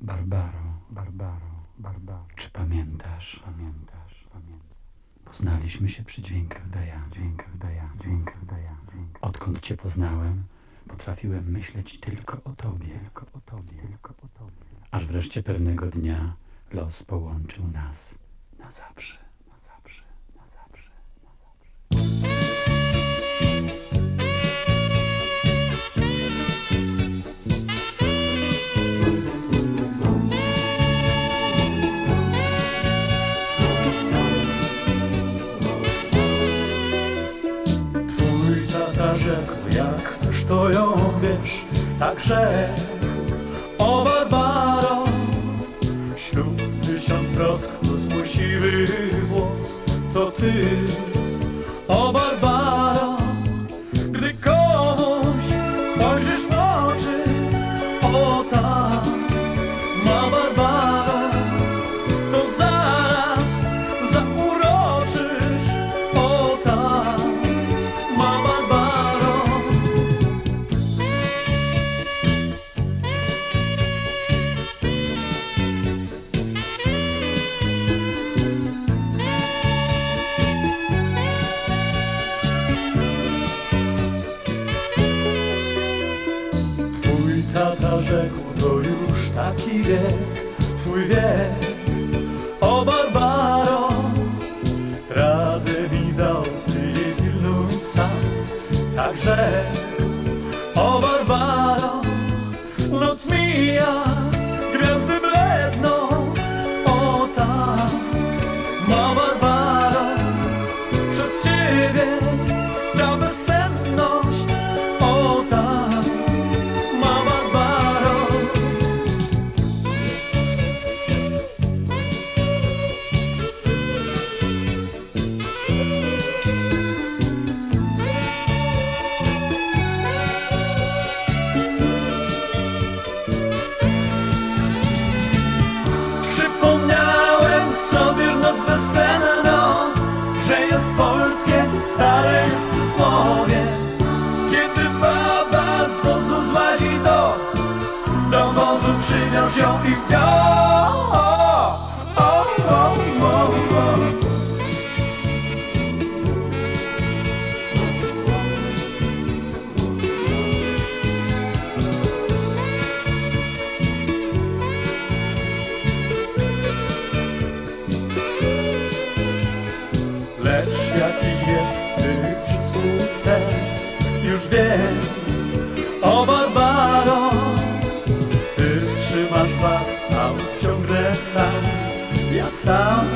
Barbaro, Barbaro, Barbaro. Czy pamiętasz? Pamiętasz, pamiętasz. Poznaliśmy się przy dźwiękach Dajana. Dźwiękach Dajana, dźwiękach Dajana. Odkąd cię poznałem, potrafiłem myśleć tylko o tobie. Tylko o tobie, tylko o tobie. Aż wreszcie pewnego dnia los połączył nas. Na zawsze, chcesz to ją wiesz Także o Barbaro. Ślub tysiąc trosk plus mój siwy włos To ty o Barbaro rzekł, to już taki wiek, twój wiek, o Barbaro. Radę mi dał, ty jej sam, także o Barbaro. Noc mija, ją i o. Lecz jaki jest tych sens Już wiem trzymasz bat, a ściągnę sam. Ja sam